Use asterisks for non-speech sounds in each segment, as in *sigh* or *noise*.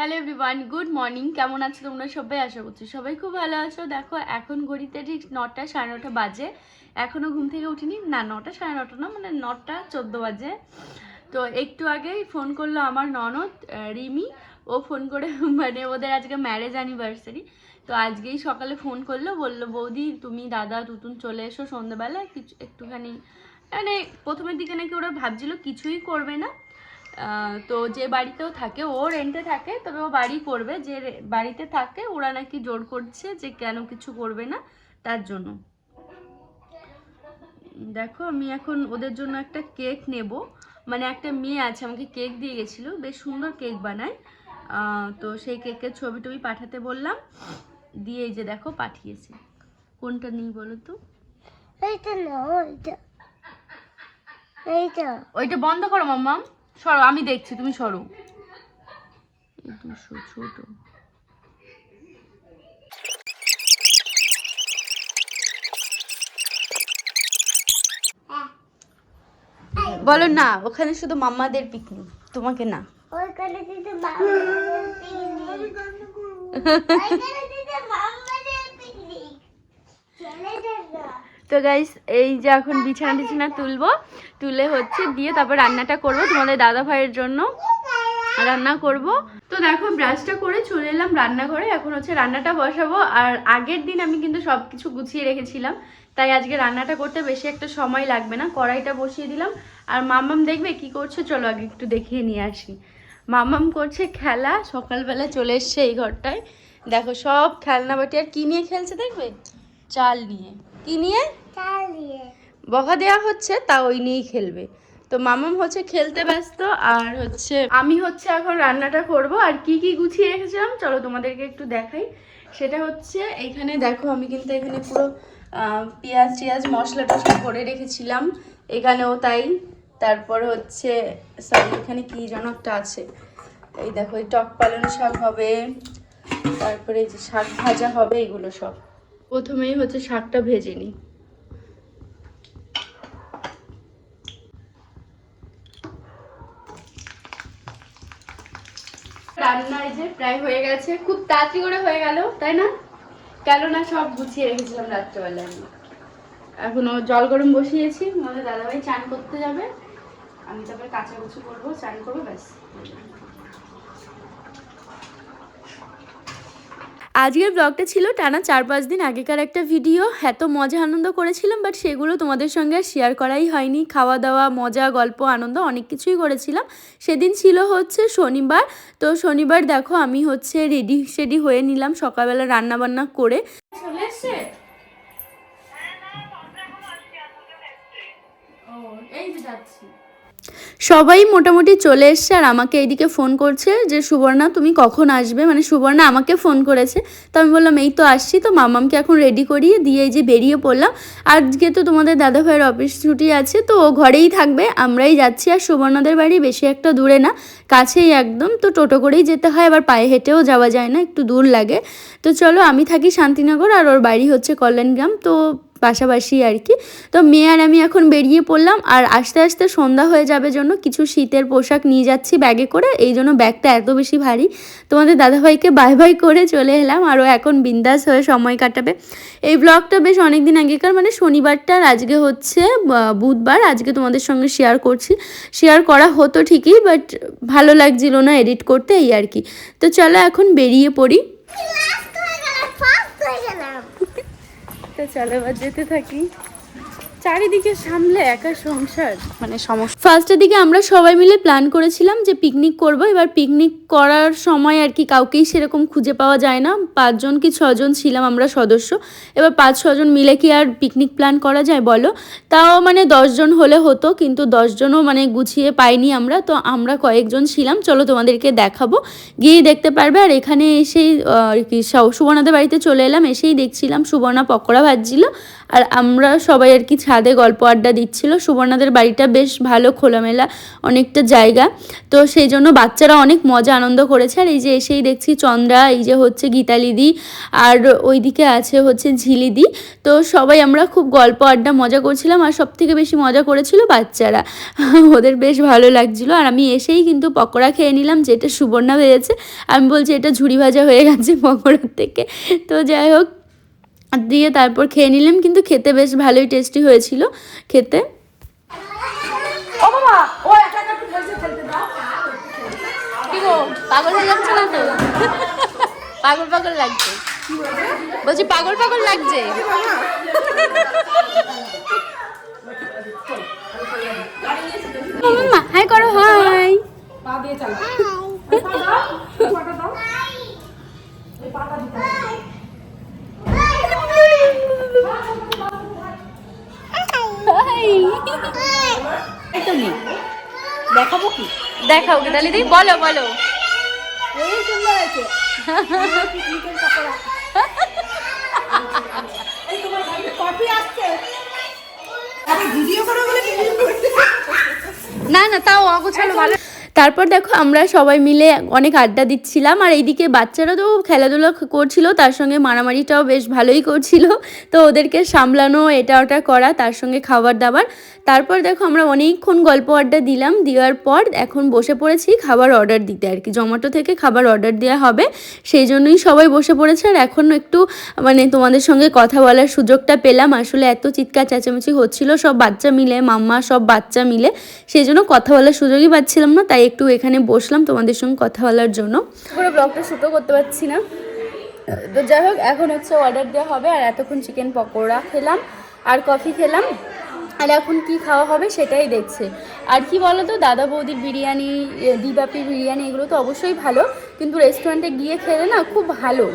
Hello everyone good morning কেমন আছো তোমরা সবাই? আশা করছি সবাই খুব ভালো আছো। দেখো, এখন ঘড়িতে ঠিক নটা, সাড়ে নটা বাজে। এখনও ঘুম থেকে উঠিনি। না, নটা, সাড়ে নটা না মানে নটা চোদ্দ বাজে। তো একটু আগেই ফোন করল আমার ননদ রিমি। ও ফোন করে *laughs* মানে ওদের আজকে ম্যারেজ অ্যানিভার্সারি তো আজকেই সকালে ফোন করল, বলল, বৌদি, তুমি, দাদা, তুতুন চলে এসো সন্ধ্যেবেলা কিছু একটুখানি মানে প্রথমের দিকে নাকি ওরা ভাবছিল কিছুই করবে না। তো যে বাড়িতেও থাকে ও রেন্টে থাকে তবে ও বাড়ি করবে। যে বাড়িতে থাকে ওরা নাকি জোর করছে যে কেন কিছু করবে না তার জন্য। দেখো আমি এখন ওদের জন্য একটা কেক নেব। মানে একটা মেয়ে আছে আমাকে কেক দিয়ে গেছিল বেশ সুন্দর কেক বানায়। তো সেই কেকের ছবি টবি পাঠাতে বললাম। দিয়ে এই যে দেখো পাঠিয়েছে। কোনটা নেই বলো তো? এইটা না ওইটা ওইটা বন্ধ করো মাম্মা সরো আমি দেখছি তুমি সরো। দুশো ছোট বলো না ওখানে শুধু মাম্মাদের পিকনিক তোমাকে না। ওইখানে দিতে মামাদের পিকনিক ওইখানে দিতে মামাদের পিকনিক চলে যাবে তো গাইস এই যে এখন বিছানা টিছানা তুলবো, তুলে হচ্ছে দিয়ে তারপর রান্নাটা করব তোমাদের দাদা ভাইয়ের জন্য। রান্না করব। তো দেখো ব্রাশটা করে চলে এলাম রান্নাঘরে, এখন হচ্ছে রান্নাটা বসাবো। আর আগের দিন আমি কিন্তু সব কিছু গুছিয়ে রেখেছিলাম, তাই আজকে রান্নাটা করতে বেশি একটা সময় লাগবে না। কড়াইটা বসিয়ে দিলাম। আর মামাম দেখবে কি করছে, চলো আগে একটু দেখিয়ে নিয়ে আসি। মামাম করছে খেলা, সকালবেলা চলে এসছে এই ঘরটায়। দেখো সব খেলনা বাটি, আর কি নিয়ে খেলছে দেখবে? চাল নিয়ে। কি নিয়ে? বকা দেওয়া হচ্ছে, তা ওই নিয়েই খেলবে। তো মামাম হচ্ছে খেলতে ব্যস্ত, আর হচ্ছে আমি হচ্ছে এখন রান্নাটা করব। আর কি কি গুছিয়ে রেখেছিলাম, চলো তোমাদেরকে একটু দেখাই। সেটা হচ্ছে, এখানে দেখো, আমি কিন্তু এখানে পুরো পেঁয়াজ টিয়াজ মশলা টশলা করে রেখেছিলাম। এখানেও তাই। তারপর হচ্ছে সরি এখানে কি যেন একটা আছে। এই দেখো, এই টক পালন শাক হবে, তারপরে এই যে শাক ভাজা হবে, এগুলো সব। প্রথমেই হচ্ছে শাকটা ভেজে নিই। রান্না এই যে প্রায় হয়ে গেছে। খুব তাড়াতাড়ি করে হয়ে গেল, তাই না? কেন না সব গুছিয়ে রেখেছিলাম রাত্রেবেলা আমি। এখনও জল গরম বসিয়েছি, আমাদের দাদাভাই চান করতে যাবে। আমি তারপরে কাঁচা কুচু করব, চান করব, ব্যাস। আজকের ব্লগটা ছিল টানা চার পাঁচ দিন আগেকার একটা ভিডিও এত মজা আনন্দ করেছিলাম বাট সেগুলো তোমাদের সঙ্গে আর শেয়ার করাই হয়নি। খাওয়া দাওয়া মজা গল্প আনন্দ অনেক কিছুই করেছিলাম। সেদিন ছিল হচ্ছে শনিবার। তো শনিবার দেখো আমি হচ্ছে রেডি সেডি হয়ে নিলাম সকালবেলা রান্না বান্না করে। চলে এসছে? এই যে যাচ্ছি। সবাই মোটামুটি চলে এসছে আর আমাকে এইদিকে ফোন করছে যে, সুবর্ণা, তুমি কখন আসবে? মানে সুবর্ণা আমাকে ফোন করেছে। তো আমি বললাম, এই তো আসছি। তো মামামকে এখন রেডি করিয়ে দিয়ে যে বেরিয়ে পড়লাম। আজকে তো তোমাদের দাদা ভাইয়ের অফিস ছুটি আছে, তো ও ঘরেই থাকবে। আমরাই যাচ্ছি। আর সুবর্ণাদের বাড়ি বেশি একটা দূরে না, কাছেই একদম। তো টোটো করেই যেতে হয়, আবার পায়ে হেঁটেও যাওয়া যায় না, একটু দূর লাগে। তো চলো, আমি থাকি শান্তিনগর আর ওর বাড়ি হচ্ছে কল্যাণগ্রাম। তো পাশাপাশি আর কি। তো মেয়ে আর আমি এখন বেরিয়ে পড়লাম আর আস্তে আস্তে সন্ধ্যা হয়ে যাবে জন্য কিছু শীতের পোশাক নিয়ে যাচ্ছি ব্যাগে করে। এই জন্য ব্যাগটা এত বেশি ভারী। তোমাদের দাদাভাইকে বাই বাই করে চলে এলাম আরও এখন বিন্দাস হয়ে সময় কাটাবে। এই ব্লগটা বেশ অনেক দিন আগেকার মানে শনিবারটার আজকে হচ্ছে বুধবার। আজকে তোমাদের সঙ্গে শেয়ার করছি। শেয়ার করা হতো ঠিকই বাট ভালো লাগছিল না এডিট করতে, এই আর কি। তো চলো এখন বেরিয়ে পড়ি। তো চলো এবার যেতে থাকি। চারিদিকে সামলে একা সংসার। মানে সমস্যা। ফার্স্টের দিকে আমরা সবাই মিলে প্ল্যান করেছিলাম যে পিকনিক করব। এবার পিকনিক করার সময় আর কি কাউকেই সেরকম খুঁজে পাওয়া যায় না। পাঁচজন কি ছজন ছিলাম আমরা সদস্য। এবার পাঁচ, ছজন মিলে কি আর পিকনিক প্ল্যান করা যায় বলো? তাও মানে দশজন হলে হতো, কিন্তু দশজনও মানে গুছিয়ে পাইনি আমরা। তো আমরা কয়েকজন ছিলাম। চলো তোমাদেরকে দেখাবো। গিয়েই দেখতে পারবে। আর এখানে এসেই আর কি সুবর্ণাদের বাড়িতে চলে এলাম। এসেই দেখছিলাম সুবর্ণা পকোড়া ভাজছিল। আর আমরা সবাই আর কি ছাদে গল্প আড্ডা দিচ্ছিল। সুবর্ণাদের বাড়িটা বেশ ভালো, খোলামেলা, অনেকটা জায়গা। তো সেই জন্য বাচ্চারা অনেক মজা, আনন্দ করেছে। আর এই যে এসেই দেখছি চন্দ্রা, এই যে হচ্ছে গীতালিদি, আর ওইদিকে আছে হচ্ছে ঝিলিদি। তো সবাই আমরা খুব গল্প আড্ডা মজা করছিলাম আর সব থেকে বেশি মজা করেছিল বাচ্চারা। ওদের বেশ ভালো লাগছিল। আর আমি এসেই কিন্তু পকোড়া খেয়ে নিলাম, যেটা সুবর্ণা হয়েছে। আমি বলছি, এটা ঝুড়ি ভাজা হয়ে গেছে পকোড়ার থেকে। তো যাই হোক দিয়ে তারপর খেয়ে নিলাম কিন্তু খেতে বেশ ভালোই টেস্টি হয়েছিল খেতে। ও বাবা ও একা একা একটু খেলছে খেলতে দাও। কি গো পাগল হয়ে যাচ্ছে না তো? পাগল পাগল লাগছে। বলছি পাগল পাগল লাগছে। হাই করো হাই পা দিয়ে চালা পা দাও পাটা দাও এই পাটা দিতে হবে। দেখাবো কি? দেখাও কি? দি বলো বলো। এই সুন্দর আছে পিকনিকের পকোড়া এই তোমার বাড়িতে কফি আসছে? ভিডিও করো বলে না না তাও অগোছালো ভালো তারপর দেখো আমরা সবাই মিলে অনেক আড্ডা দিচ্ছিলাম, আর এইদিকে বাচ্চারা তো খেলাধুলা করছিল, তার সঙ্গে মারামারিটাও বেশ ভালোই করছিল। তো ওদেরকে সামলানো, এটা ওটা করা, তার সঙ্গে খাবার দাবার। তারপর দেখো আমরা অনেকক্ষণ গল্প আড্ডা দিলাম, দেওয়ার পর এখন বসে পড়েছি খাবার অর্ডার দিতে আর কি। জোম্যাটো থেকে খাবার অর্ডার দেওয়া হবে, সেই জন্যই সবাই বসে পড়েছে। আর এখন একটু মানে তোমাদের সঙ্গে কথা বলার সুযোগটা পেলাম। আসলে এত চিৎকার চেঁচামেচি হচ্ছিল, সব বাচ্চা মিলে, মাম্মা সব বাচ্চা মিলে, সেই জন্য কথা বলার সুযোগই পাচ্ছিলাম না, তাই একটু এখানে বসলাম তোমাদের সঙ্গে কথা বলার জন্য। পুরো ব্লগটা শুটও করতে পারছি না। তো যাই হোক, এখন হচ্ছে অর্ডার দেওয়া হবে, আর এতক্ষণ চিকেন পকোড়া খেলাম, আর কফি খেলাম, আর এখন কি খাওয়া হবে সেটাই দেখছে। আর কি বলো তো দাদা বৌদির বিরিয়ানি দিবাপির বিরিয়ানি, এগুলো তো অবশ্যই ভালো, কিন্তু রেস্টুরেন্টে গিয়ে খেলে না খুব ভালো।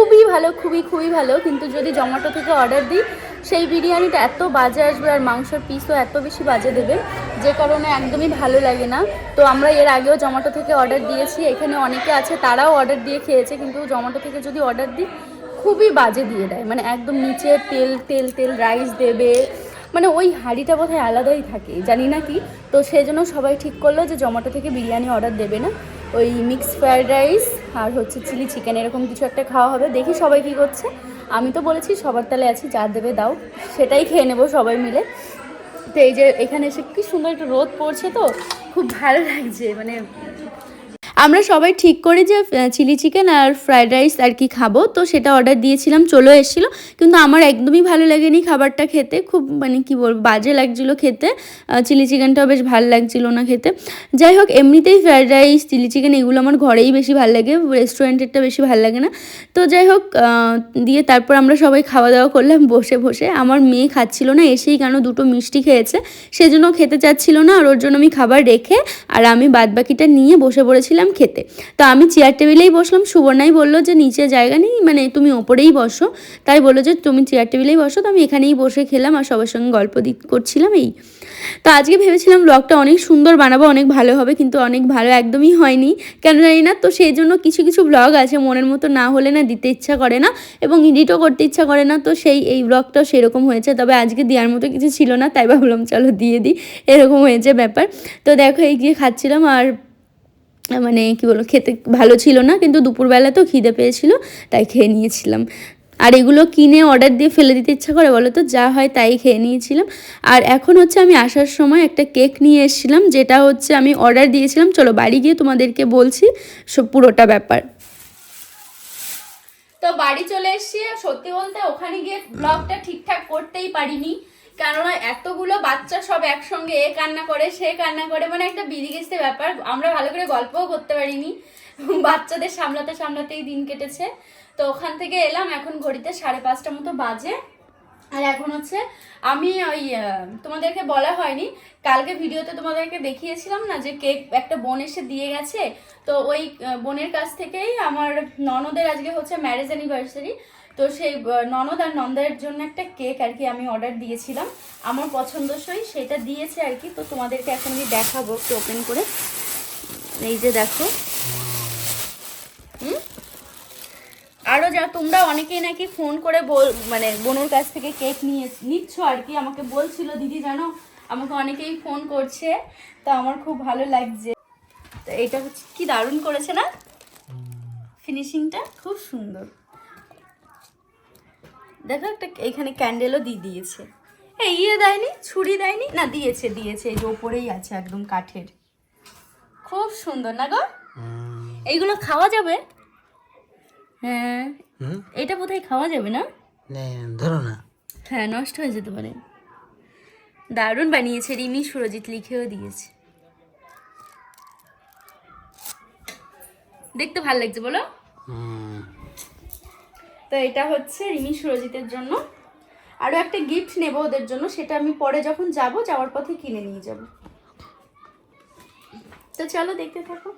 খুবই ভালো, খুবই খুবই ভালো। কিন্তু যদি জোম্যাটো থেকে অর্ডার দিই, সেই বিরিয়ানিটা এত বাজে আসবে আর মাংসের পিসও এত বেশি বাজে দেবে, যে কারণে একদমই ভালো লাগে না। তো আমরা এর আগেও জোম্যাটো থেকে অর্ডার দিয়েছি, এখানে অনেকে আছে তারাও অর্ডার দিয়ে খেয়েছে, কিন্তু জোম্যাটো থেকে যদি অর্ডার দিই, খুবই বাজে দিয়ে দেয়। মানে একদম নিচে তেল তেল তেল রাইস দেবে। মানে ওই হাঁড়িটা বোধহয় আলাদাই থাকে, জানি না কি। তো সেই জন্য সবাই ঠিক করল যে জোম্যাটো থেকে বিরিয়ানি অর্ডার দেবে না। ওই মিক্স ফ্রায়েড রাইস আর হচ্ছে চিলি চিকেন, এরকম কিছু একটা খাওয়া হবে। দেখি সবাই কী করছে। আমি তো বলেছি, সবার তালে আছি, যা দেবে দাও। সেটাই খেয়ে নেব সবাই মিলে। তো এই যে এখানে এসে কি সুন্দর একটু রোদ পড়ছে তো, খুব ভালো লাগছে মানে আমরা সবাই ঠিক করি যে চিলি চিকেন আর ফ্রায়েড রাইস আর কি খাব। তো সেটা অর্ডার দিয়েছিলাম চলে এসেছিল। কিন্তু আমার একদমই ভালো লাগেনি খাবারটা খেতে। খুব মানে কি বলব, বাজে লাগছিল খেতে। চিলি চিকেনটাও বেশ ভালো লাগছিল না খেতে। যাই হোক, এমনিতেই ফ্রায়েড রাইস চিলি চিকেন এগুলো আমার ঘরেই বেশি ভালো লাগে রেস্টুরেন্টেরটা বেশি ভালো লাগে না। তো যাই হোক দিয়ে তারপর আমরা সবাই খাওয়া দাওয়া করলাম, বসে বসে। আমার মেয়ে খাচ্ছিল না, এসেই কেন দুটো মিষ্টি খেয়েছে। সেজন্য খেতে চাচ্ছিল না, আর ওর জন্য আমি খাবার রেখে, আর আমি বাদবাকিটা নিয়ে বসে পড়েছিলাম। খেতে। তো আমি চেয়ার টেবিলেই বসলাম, সুবর্ণাই বলল যে নিচে জায়গা নেই মানে তুমি ওপরেই বসো। তাই বলল যে তুমি চেয়ার টেবিলেই বসো, তো আমি এখানেই বসে খেলাম আর সবার সঙ্গে গল্প করছিলাম এই। তো আজকে ভেবেছিলাম ব্লগটা অনেক সুন্দর বানাবো, অনেক ভালো হবে, কিন্তু অনেক ভালো একদমই হয়নি। কেন জানি না, তো সেই জন্য কিছু কিছু ব্লগ আছে, মনের মতো না হলে না দিতে ইচ্ছা করে না এবং এডিটও করতে ইচ্ছা করে না, তো সেই, এই ব্লগটাও সেরকম হয়েছে। তবে আজকে দেওয়ার মতো কিছু ছিল না, তাই ভাবলাম চলো দিয়ে দিই, এরকম হয়েছে ব্যাপার। তো দেখো এই গিয়ে খাচ্ছিলাম আর মানে কি বলব, খেতে ভালো ছিল না, কিন্তু দুপুরবেলা তো খিদে পেয়েছিল, তাই খেয়ে নিয়েছিলাম। আর এগুলো কিনে অর্ডার দিয়ে ফেলে দিতে ইচ্ছা করে, বলো তো, যা হয় তাই খেয়ে নিয়েছিলাম। আর এখন হচ্ছে আমি আসার সময় একটা কেক নিয়ে এসেছিলাম, যেটা হচ্ছে আমি অর্ডার দিয়েছিলাম। চলো বাড়ি গিয়ে তোমাদেরকে বলছি সব পুরোটা ব্যাপার। তো বাড়ি চলে এসেছি সত্যি বলতে ওখানে গিয়ে ব্লগটা ঠিকঠাক করতেই পারিনি। কেননা এতগুলো বাচ্চা সব একসঙ্গে এ কান্না করে, সে কান্না করে মানে একটা বিদিগিস্তে ব্যাপার। আমরা ভালো করে গল্পও করতে পারিনি। বাচ্চাদের সামলাতে সামলাতেই দিন কেটেছে। তো ওখান থেকে এলাম, এখন ঘড়িতে সাড়ে পাঁচটা মতো বাজে। আর এখন হচ্ছে আমি ওই তোমাদেরকে বলা হয়নি, কালকে ভিডিওতে তোমাদেরকে দেখিয়েছিলাম না যে কেক একটা বোন এসে দিয়ে গেছে। তো ওই বোনের কাছ থেকেই আমার ননদের আজকে হচ্ছে ম্যারেজ অ্যানিভার্সারি তো সেই ননদ আর নন্দের জন্য একটা কেক আর কি আমি অর্ডার দিয়েছিলাম। আমার পছন্দসই সেটা দিয়েছে আর কি তো তোমাদেরকে এখন আমি দেখাবো একটু ওপেন করে। এই যে দেখো। হুম? আরও যা তোমরা অনেকেই নাকি ফোন করে বল মানে বোনের কাছ থেকে কেক নিয়ে নিচ্ছ আর কি আমাকে বলছিল দিদি জানো আমাকে অনেকেই ফোন করছে তো আমার খুব ভালো লাগছে। তো এটা হচ্ছে কি দারুণ করেছে না? ফিনিশিংটা খুব সুন্দর। দেখো একটা এখানে ক্যান্ডেলও দিয়ে দিয়েছে। এই ইয়ে দেয়নি? ছুরি দেয়নি? না দিয়েছে দিয়েছে এই যে ওপরেই আছে একদম কাঠের। খুব সুন্দর না গো? এইগুলো খাওয়া যাবে? হ্যাঁ। এটা বোধহয় খাওয়া যাবে না? ধরো না। হ্যাঁ নষ্ট হয়ে যেতে পারে। দারুণ বানিয়েছে রিমি সুরজিৎ লিখেও দিয়েছে। দেখতে ভালো লাগছে বলো? তো এটা হচ্ছে রিমি সুরজিতের জন্য। আরও একটা গিফট নেব ওদের জন্য, সেটা আমি পরে যখন যাব যাওয়ার পথে কিনে নিয়ে যাব। তো চলো দেখতে থাকো।